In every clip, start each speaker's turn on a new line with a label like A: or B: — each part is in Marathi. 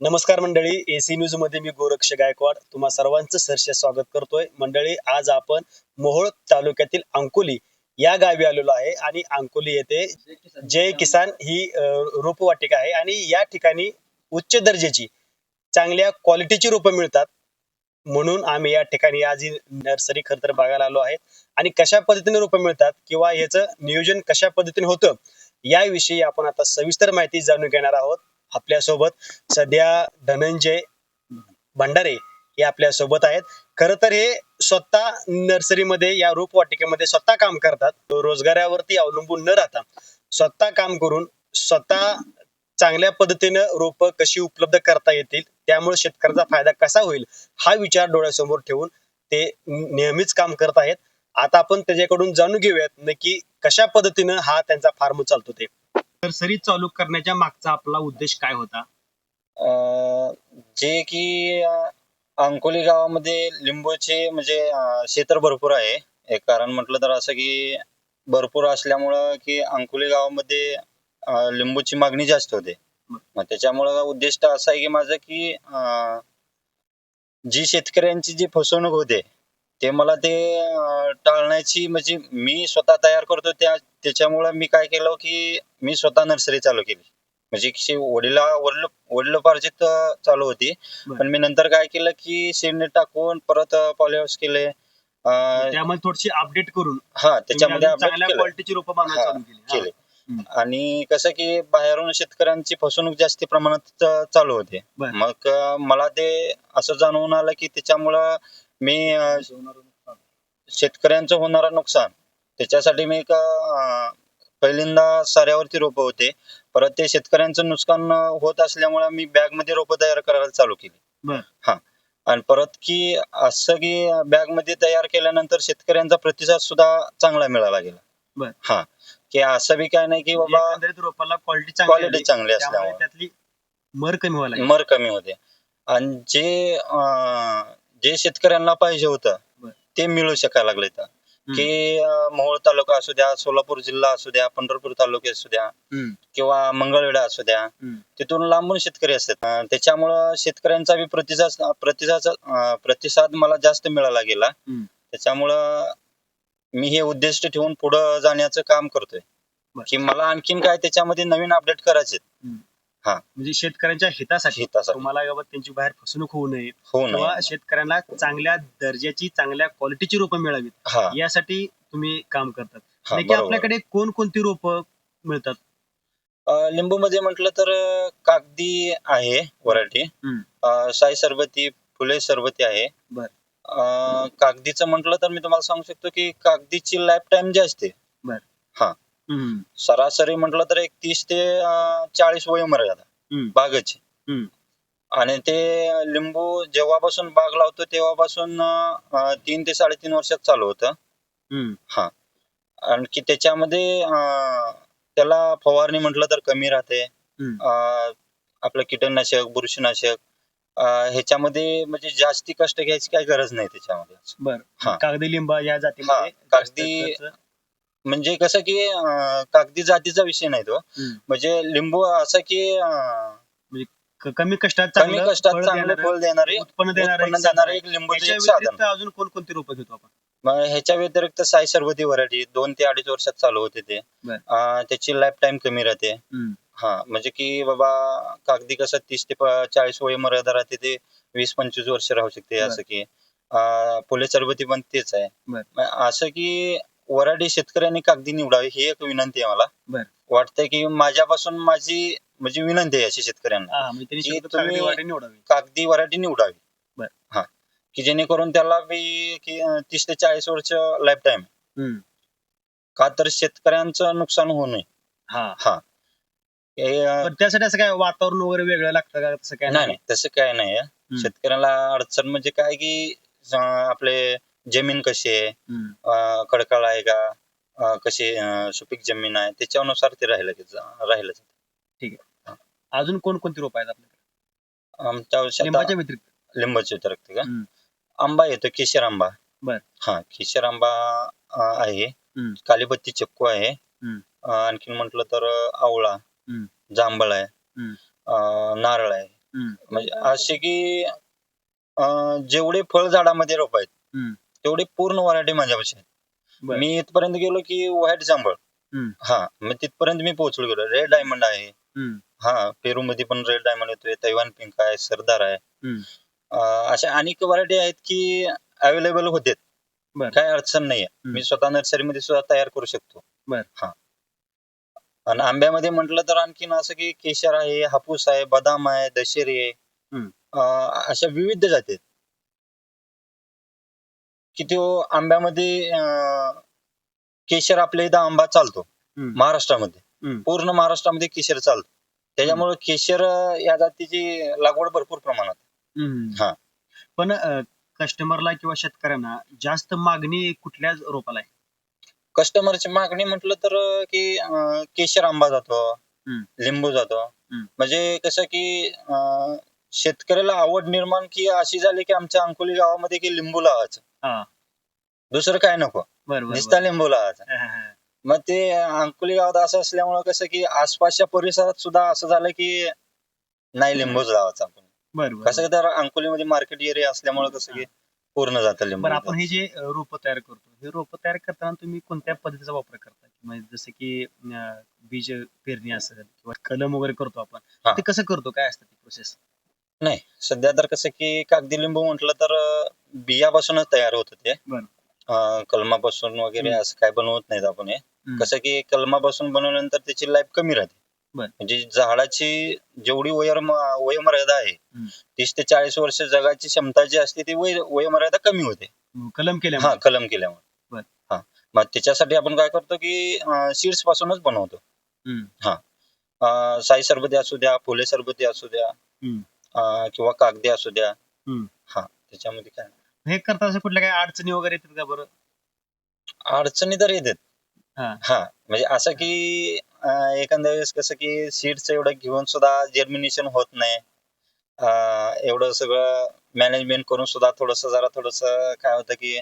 A: नमस्कार मंडळी एसी न्यूजमध्ये मी गोरक्ष गायकवाड. तुम्हा सर्वांचं सरश स्वागत करतोय. मंडळी आज आपण मोहोळ तालुक्यातील अंकोली या गावी आलेलो आहे आणि अंकोली येथे जय किसान ही रोपवाटिका आहे आणि या ठिकाणी उच्च दर्जाची चांगल्या क्वालिटीची रोपं मिळतात. म्हणून आम्ही या ठिकाणी आज ही नर्सरी खर तर बघायला आलो आहे. आणि कशा पद्धतीने रोपं मिळतात किंवा याचं नियोजन कशा पद्धतीने होतं याविषयी आपण आता सविस्तर माहिती जाणून घेणार आहोत. आपल्यासोबत सध्या धनंजय भंडारे हे आपल्यासोबत आहेत. खर तर हे स्वतः नर्सरीमध्ये या रोपवाटिकेमध्ये स्वतः काम करतात. रोजगारावरती अवलंबून न राहता स्वतः काम करून स्वतः चांगल्या पद्धतीनं रोप कशी उपलब्ध करता येतील त्यामुळे शेतकऱ्याचा फायदा कसा होईल हा विचार डोळ्यासमोर ठेवून ते नेहमीच काम करत आहेत. आता आपण त्याच्याकडून जाणून घेऊयात नक्की कशा पद्धतीनं हा त्यांचा फार्म चालतो ते. नर्सरी चालू करण्याच्या मागचा आपला उद्देश काय होता?
B: अं, जे की अं, अंकोली गावामध्ये लिंबूचे म्हणजे अं, क्षेत्र भरपूर आहे. एक कारण म्हटलं तर असं की भरपूर असल्यामुळं की अंकोली गावामध्ये अं, लिंबूची मागणी जास्त होते. मग त्याच्यामुळं उद्दिष्ट असं आहे की माझं की अं, जी शेतकऱ्यांची जी फसवणूक होते ते मला ते अं, टाळण्याची म्हणजे मी स्वतः तयार करतो त्या त्याच्यामुळं मी काय केलं की मी स्वतः नर्सरी चालू केली म्हणजे की वडिला वडील वडिलोपार्जित अं, चालू होती
A: बरं.
B: पण मी नंतर काय केलं की शेणने टाकून परत पॉलिहाऊस केले अं,
A: त्यामध्ये थोडीशी अपडेट करून
B: हा त्याच्यामध्ये
A: तुम्ही अजून
B: update
A: चांगल्या
B: केलं
A: क्वालिटीची रोपं
B: हा,
A: चालू केली हा.
B: केले
A: हम्म.
B: आणि कसं की बाहेरून शेतकऱ्यांची फसवणूक जास्ती प्रमाणात च- चालू होते
A: बरं.
B: मग अं, मला ते असं जाणवून आलं की त्याच्यामुळं मी अं, शेतकऱ्यांचं होणारं नुकसान त्याच्यासाठी मी एक पहिल्यांदा साऱ्यावरती रोपं होते. परत ते शेतकऱ्यांचं नुकसान होत असल्यामुळे मी बॅगमध्ये रोपं तयार करायला चालू केली. हा. आणि परत की असं की बॅगमध्ये तयार केल्यानंतर शेतकऱ्यांचा प्रतिसाद सुद्धा चांगला मिळाला गेला. हा. की असं बी काय नाही की
A: म्हणजे
B: बाबा
A: रोपाला क्वालिटी
B: क्वालिटी चांगली असल्यामुळे.
A: त्यातली मर कमी व्हायला.
B: मर कमी होते. आणि जे जे शेतकऱ्यांना पाहिजे होतं. ते मिळू शकायला लागले तर की अं, मोहोळ तालुका असू द्या सोलापूर जिल्हा असू द्या पंढरपूर तालुके असू द्या
A: हम्म.
B: किंवा मंगळवेढा असू द्या
A: हम्म.
B: तिथून लांबून शेतकरी असतात अं, त्याच्यामुळं शेतकऱ्यांचा बी प्रतिसाद प्रतिसाद अं, प्रतिसाद मला जास्त मिळाला गेला
A: हम्म.
B: त्याच्यामुळं मी हे उद्दिष्ट ठेवून पुढे जाण्याचं काम करतोय
A: बरं.
B: की मला आणखीन काय त्याच्यामध्ये नवीन अपडेट करायचे
A: म्हणजे शेतकऱ्यांच्या हितासाठी.
B: हितासाठी.
A: तुम्हाला बाबा त्यांची बाहेर फसवणूक होऊ नये.
B: हो
A: किंवा शेतकऱ्यांना चांगल्या दर्जाची चांगल्या क्वालिटीची रोपं मिळावीत.
B: हा.
A: यासाठी तुम्ही काम करतात.
B: हा बरोबर.
A: आपल्याकडे कोणकोणती रोपं मिळतात?
B: लिंबू मध्ये म्हटलं तर अं, कागदी आहे व्हरायटी
A: हम्म.
B: साई सरबती फुले सरबती आहे.
A: बर.
B: अं, कागदीचं म्हटलं तर मी तुम्हाला सांगू शकतो की कागदीची लाईफ टाइम जी असते.
A: हम्म.
B: सरासरी म्हटलं तर एक तीस ते अं, चाळीस वय मर्यादा
A: हम्म.
B: बागेची
A: हम्म.
B: आणि ते लिंबू जेव्हापासून बाग लावतो तेव्हापासून अं, तीन ते साडेतीन वर्षात चालू होतं
A: हम्म.
B: आणखी त्याच्यामध्ये अं, त्याला फवारणी म्हटलं तर कमी राहते
A: हम्म.
B: अं, आपलं कीटकनाशक बुरशीनाशक अं, ह्याच्यामध्ये म्हणजे जास्ती कष्ट घ्यायची काही गरज नाही त्याच्यामध्ये
A: बर
B: हा.
A: कागदी लिंबा या जातीमध्ये
B: हा, कागदी-
A: जास्त खर्च-
B: म्हणजे कसं की अं, कागदी जातीचा विषय नाही तो
A: हम्म.
B: म्हणजे लिंबू असं की अं,
A: क- कमी कष्टात
B: कमी
A: चांगलं
B: कष्टात
A: फळ
B: चांगलं
A: देणारं,
B: फळ देणारे
A: उत्पन्न देणारं एक
B: उत्पन्न
A: साधन
B: देणारे
A: आहे.
B: एक लिंबूचं
A: याच्या
B: एक साधन
A: व्यतिरिक्त अजून कोणकोणती रोपं घेतो आपण
B: मग ह्याच्या व्यतिरिक्त साई सरबती व्हरायटी दोन ते अडीच वर्षात चालू होते ते
A: बर.
B: अं, त्याची लाईफ टाइम कमी राहते
A: हम्म.
B: हा म्हणजे की बाबा कागदी कसं तीस ते प- चाळीस वय मर्यादा राहते ते वीस पंचवीस वर्ष राहू शकते
A: बर.
B: असं की अं, फुले सरबती पण तेच आहे
A: बर.
B: मग असं की वराडी शेतकऱ्यांनी कागदी निवडावी ही एक विनंती आहे मला.
A: बर.
B: वाटतंय की माझ्यापासून माझी म्हणजे विनंती आहे अशी शेतकऱ्यांना
A: म्हणजे
B: की
A: कागदी
B: तुम्ही-
A: वाटे निवडावी.
B: कागदी. हा की जेणेकरून त्याला बी तीस ते चाळीस वर्ष लाईफ टाइम
A: हम्म.
B: का तर शेतकऱ्यांचं नुकसान होऊ नये.
A: हा.
B: हा.
A: त्यासाठी असं काय वातावरण वगैरे वेगळं लागतं का? तसं काय
B: नाही तसं काय नाही. शेतकऱ्याला अडचण म्हणजे काय की आपले जमीन कशी आहे
A: हम्म.
B: अं, खडकाळ आहे का अं, कशी अं, सुपीक जमीन आहे त्याच्यानुसार ते राहिलं की जा- राहिलं जातं.
A: अजून कोणकोणती रोपं आहेत आपल्याकडे
B: आमच्या शेतात
A: लिंबाच्या व्यतिरिक्त
B: लिंबाचे का
A: हम्म.
B: आंबा येतो केशर आंबा
A: बर.
B: हा केशर आंबा अं, आहे
A: हम्म.
B: कालीपत्ती चिक्कू आहे
A: हम्म.
B: अं, आणखीन म्हटलं तर आवळा
A: हम्म.
B: जांभळ आहे
A: हम्म.
B: अं, नारळ आहे
A: हम्म.
B: म्हणजे असे की अं, जेवढे फळ झाडामध्ये रोप आहेत. तेवढे पूर्ण व्हरायटी माझ्यापाशी
A: बर.
B: मी इथपर्यंत गेलो की व्हाईट जांभळ
A: हम्म.
B: हा मग तिथपर्यंत मी पोहोचलो गेलो रेड डायमंड आहे
A: हम्म.
B: हा पेरू मध्ये पण रेड डायमंड येतोय तैवान पिंक आहे सरदार आहे
A: हम्म.
B: अं, अशा अनेक व्हरायटी आहेत की अवेलेबल होते
A: बर.
B: काय अडचण नाहीये
A: हम्म.
B: मी स्वतः नर्सरीमध्ये सुद्धा तयार करू शकतो
A: बर.
B: हा आणि आंब्यामध्ये म्हटलं तर आणखीन असं की केशर आहे हापूस आहे बदाम आहे दशेरी आहे
A: हम्म.
B: अं, अशा विविध जाती आहेत की तो आंब्यामध्ये अं, केशर आपल्या इथं आंबा चालतो
A: हम्म.
B: महाराष्ट्रामध्ये
A: हम्म.
B: पूर्ण महाराष्ट्रामध्ये केशर चालतो त्याच्यामुळे केशर अं, या जातीची लागवड भरपूर प्रमाणात
A: हम्म.
B: हा.
A: पण कस्टमरला किंवा शेतकऱ्यांना जास्त मागणी कुठल्या रोपाला आहे
B: कस्टमरची मागणी म्हटलं तर अं, की अं, केशर आंबा जातो
A: हम्म.
B: लिंबू जातो
A: हम्म.
B: म्हणजे कसं की अं, शेतकऱ्याला आवड निर्माण की अशी झाली की आमच्या अंकोली गावामध्ये की लिंबू लावायचं
A: हा.
B: दुसरं काय नको.
A: बरोबर
B: नुसता लिंबू लावायचा. मग ते अंकोली गावात असं असल्यामुळं कसं की आसपासच्या परिसरात सुद्धा असं झालं की नाही लिंबूच लावायचा आपण.
A: बरोबर
B: कसं तर अंकोलीमध्ये मार्केट एरिया असल्यामुळं कसं की पूर्ण जातं लिंबू.
A: बरं आपण हे जे रोप तयार करतो हे रोप तयार करताना तुम्ही कोणत्या पद्धतीचा वापर करता? म्हणजे जसं की अं, बीज पेरणी असेल किंवा कलम वगैरे करतो आपण
B: हा.
A: ते कसं करतो? काय असतं ती प्रोसेस
B: नाही सध्या तर कसं की कागदी लिंबू म्हटलं तर अं, बियापासूनच तयार होत ते
A: बरं.
B: अं, कलमापासून वगैरे
A: हम्म.
B: असं काय बनवत नाहीत आपण हे कसं की कलमापासून बनवल्यानंतर त्याची लाईफ कमी राहते
A: बरं.
B: म्हणजे झाडाची जेवढी वयर वयमर्यादा आहे
A: हम्म.
B: तीस ते चाळीस वर्ष जगाची क्षमता जी असते ती वय वयमर्यादा कमी होते
A: कलम
B: हा
A: केल्यामुळे
B: कलम केल्यामुळे
A: बरं.
B: हा मग त्याच्यासाठी आपण काय करतो की सीड्स पासूनच बनवतो
A: हम्म.
B: अं, साई सरबती असू द्या फुले सरबती असू द्या
A: हम्म.
B: अं, किंवा कागदी असू द्या.
A: हम्म.
B: हा त्याच्यामध्ये काय?
A: हे करता असं कुठल्या काय अडचणी वगैरे येतात का बरं?
B: अडचणी तर येतात.
A: हा.
B: हा म्हणजे असं की अं, एखाद्या वेळेस कसं की सीड्स एवढं घेऊन सुद्धा जर्मिनेशन होत नाही. अं, एवढं सगळं मॅनेजमेंट करून सुद्धा थोडस जरा थोडस काय होतं की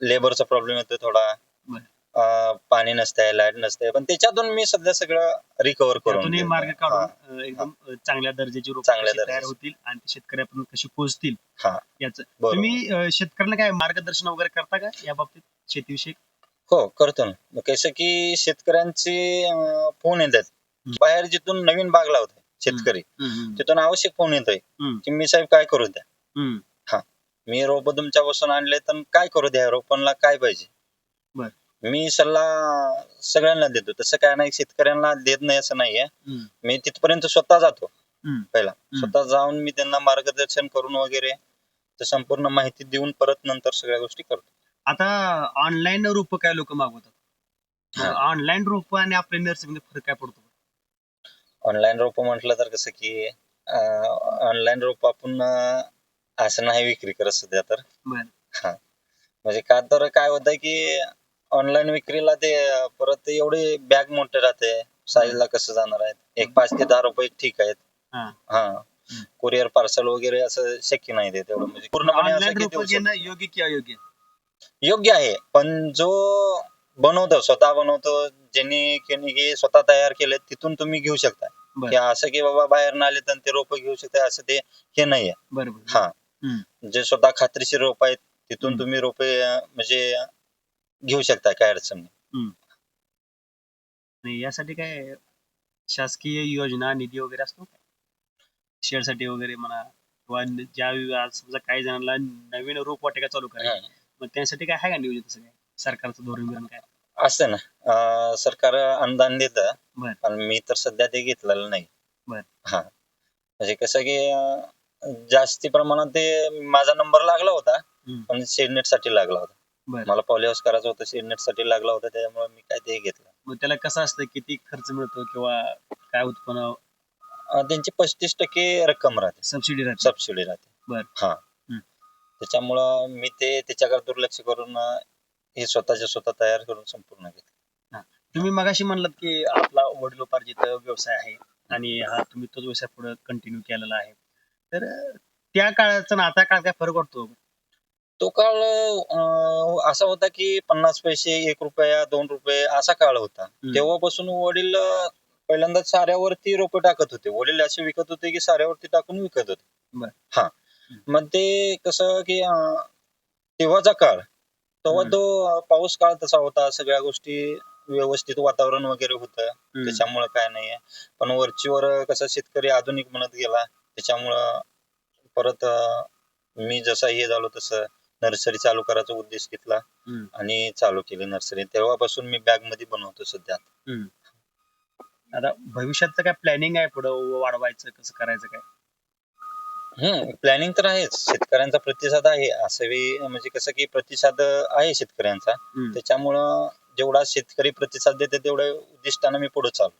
B: लेबरचा प्रॉब्लेम येतो थोडा. पाणी नसतंय लाइट नसतंय पण त्याच्यातून मी सध्या सगळं रिकवर करून
A: हे. मार्ग
B: हा.
A: काढून अं, एकदम अं, चांगल्या दर्जाची रोप
B: चांगल्या
A: तयार
B: दर्जाची.
A: होतील आणि ते शेतकऱ्यापर्यंत कशी पोहोचतील
B: हा.
A: याचं
B: बरोबर.
A: तुम्ही अं, शेतकऱ्यांना काय मार्गदर्शन वगैरे करता का या बाबतीत शेतीविषयी
B: हो करतो ना कसं की शेतकऱ्यांचे अं, फोन येतात. बाहेर जिथून नवीन बाग लावतात शेतकरी तिथून आवश्यक फोन येतोय
A: हम्म.
B: की मी साहेब काय करू द्या
A: हम्म.
B: मी रोप तुमच्यापासून आणले तर काय करू द्या रोपांना काय पाहिजे
A: बर.
B: मी सल्ला सगळ्यांना देतो तसं काय नाही शेतकऱ्यांना देत नाही असं नाहीये. मी तिथपर्यंत स्वतः जातो. पहिला. स्वतः जाऊन मी त्यांना मार्गदर्शन करून वगैरे ते संपूर्ण माहिती देऊन परत नंतर सगळ्या गोष्टी करतो
A: आता ऑनलाईन रोप काय लोक. मागवतात ऑनलाईन रोप आणि आपल्या नर्सरीमध्ये फरक काय पडतो
B: ऑनलाईन रोप म्हटलं तर कसं की ऑनलाईन रोप आपण असं नाही विक्री करत सध्या तर. हा म्हणजे का तर काय होतं की ऑनलाईन विक्रीला ते अं, परत एवढे बॅग मोठे राहते साईजला कसं जाणार आहेत एक पाच ते दहा रुपये ठीक आहेत
A: हा.
B: हा कुरिअर पार्सल वगैरे असं शक्य नाही ते तेवढं म्हणजे पूर्णपणे असं
A: ऑनलाईन
B: की
A: रोप
B: देऊ शकतो.
A: घेणं योग्य की अयोग्य
B: योग्य आहे पण जो बनवतो स्वतः बनवतो ज्यांनी कोणी स्वतः तयार केले तिथून तुम्ही घेऊ शकता
A: बर.
B: की असं की बाबा बाहेर आले तर ते रोप घेऊ शकता असं ते हे नाहीये
A: बरोबर
B: हा
A: हम्म.
B: जे स्वतः खात्रीशीर रोप आहेत तिथून
A: हम्म.
B: तुम्ही रोपे अं, म्हणजे घेऊ शकता काय अडचण नाही.
A: नाही यासाठी काय शासकीय योजना निधी वगैरे असतो का? शेअरसाठी वगैरे म्हणा किंवा न- ज्या आज समजा काही जणांना नवीन रोप वाटिका चालू करायची
B: हा.
A: मग त्यासाठी काय आहे का नियोजन तसं काय? सरकारचं धोरण बिरण काय?
B: असं ना. अं, सरकार अनुदान देत
A: बर.
B: पण मी तर सध्या ते घेतलेलं नाही.
A: बर.
B: हा. म्हणजे कसं की अं, जास्ती प्रमाणात ते माझा नंबर लागला होता
A: हम्म.
B: पण शेडनेटसाठी लागला होता.
A: बर.
B: मला पॉलिहाऊस करायचं होतं शेडनेटसाठी लागला होता त्यामुळे मी काय ते घेतलं.
A: मग त्याला कसं असतं किती खर्च मिळतो किंवा काय उत्पन्न?
B: अं, त्यांची पस्तीस टक्के रक्कम राहते.
A: सबसिडी राहते.
B: सबसिडी राहते.
A: बर.
B: हा.
A: हम्म.
B: त्याच्यामुळं मी ते त्याच्याकडे दुर्लक्ष करून अं, हे स्वतःच्या स्वतः तयार करून संपूर्ण घेतलं.
A: तुम्ही मगाशी म्हणलात की आपला वडिलोपार्जित व्यवसाय आहे आणि हा तुम्ही तोच व्यवसाय पुढे कंटिन्यू केलेला आहे. तर अं, त्या काळाचा आणि आता काळात काय फरक वाटतो?
B: तो काळ अं, असा होता की पन्नास पैसे एक रुपया दोन रुपये असा काळ होता. तेव्हापासून वडील अं, पहिल्यांदा साऱ्यावरती रोपं टाकत होते. वडील असे विकत होते की साऱ्यावरती टाकून विकत होते.
A: बर.
B: हा. मग ते कसं की अं, तेव्हाचा काळ तेव्हा. तो अं, पाऊस काळ तसा होता. सगळ्या गोष्टी व्यवस्थित वातावरण वगैरे होतं. त्याच्यामुळं काय नाहीये पण वरचीवर कसं शेतकरी आधुनिक म्हणत गेला त्याच्यामुळं परत अं, मी जसा हे झालो तसं नर्सरी चालू करायचा उद्देश घेतला.
A: हम्म.
B: आणि चालू केली नर्सरी. तेव्हापासून मी बॅगमध्ये बनवतो सध्या.
A: आता भविष्याचं काय प्लॅनिंग आहे पुढं? वाढवायचं कसं करायचं काय?
B: हम्म. प्लॅनिंग तर आहेच. शेतकऱ्यांचा प्रतिसाद आहे. असं बी म्हणजे कसं की प्रतिसाद आहे शेतकऱ्यांचा.
A: हम्म.
B: त्याच्यामुळं जेवढा शेतकरी प्रतिसाद देते तेवढ्या उद्दिष्टानं मी पुढे चालू.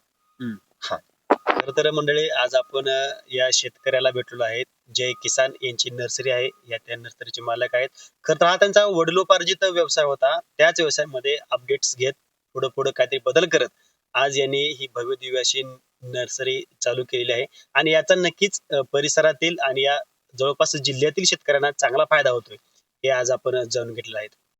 A: खर तर मंडळी आज आपण या शेतकऱ्याला भेटलो आहेत जय किसान यांची नर्सरी आहे या त्या नर्सरीचे मालक आहेत. खर तर हा त्यांचा वडिलोपार्जित व्यवसाय होता. त्याच व्यवसायामध्ये अपडेट्स घेत पुढे पुढे काहीतरी बदल करत आज यांनी ही भव्य दिव्याशी नर्सरी चालू केलेली आहे. आणि याचा नक्कीच परिसरातील आणि या जवळपास जिल्ह्यातील शेतकऱ्यांना चांगला फायदा होतोय हे आज आपण जाणून घेतलेलं आहे.